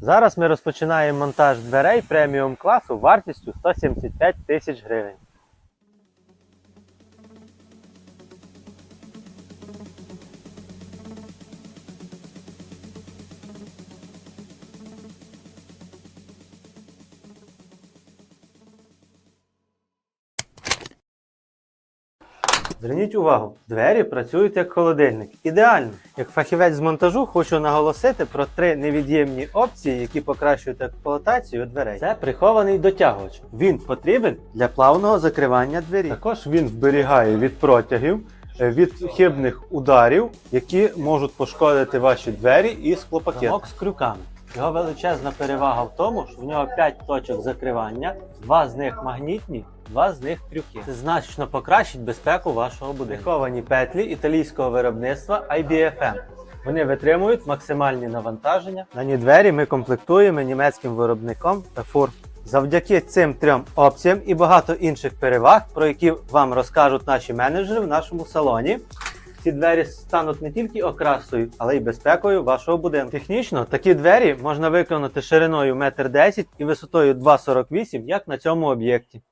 Зараз ми розпочинаємо монтаж дверей преміум класу вартістю 175 тисяч гривень. Зверніть увагу, двері працюють як холодильник. Ідеально. Як фахівець з монтажу хочу наголосити про три невід'ємні опції, які покращують експлуатацію дверей. Це прихований дотягувач. Він потрібен для плавного закривання двері. Також він вберігає від протягів, е, від хибних ударів, які можуть пошкодити ваші двері і склопакет. Замок з крюками. Його величезна перевага в тому, що в нього 5 точок закривання, два з них магнітні, два з них крюки. Це значно покращить безпеку вашого будинку. Приховані петлі італійського виробництва IBFM. Вони витримують максимальні навантаження. Дані двері ми комплектуємо німецьким виробником Fur. Завдяки цим трьом опціям і багато інших переваг, про які вам розкажуть наші менеджери в нашому салоні. Ці двері стануть не тільки окрасою, але й безпекою вашого будинку. Технічно такі двері можна виконати шириною 1,10 м і висотою 2,48 м, як на цьому об'єкті.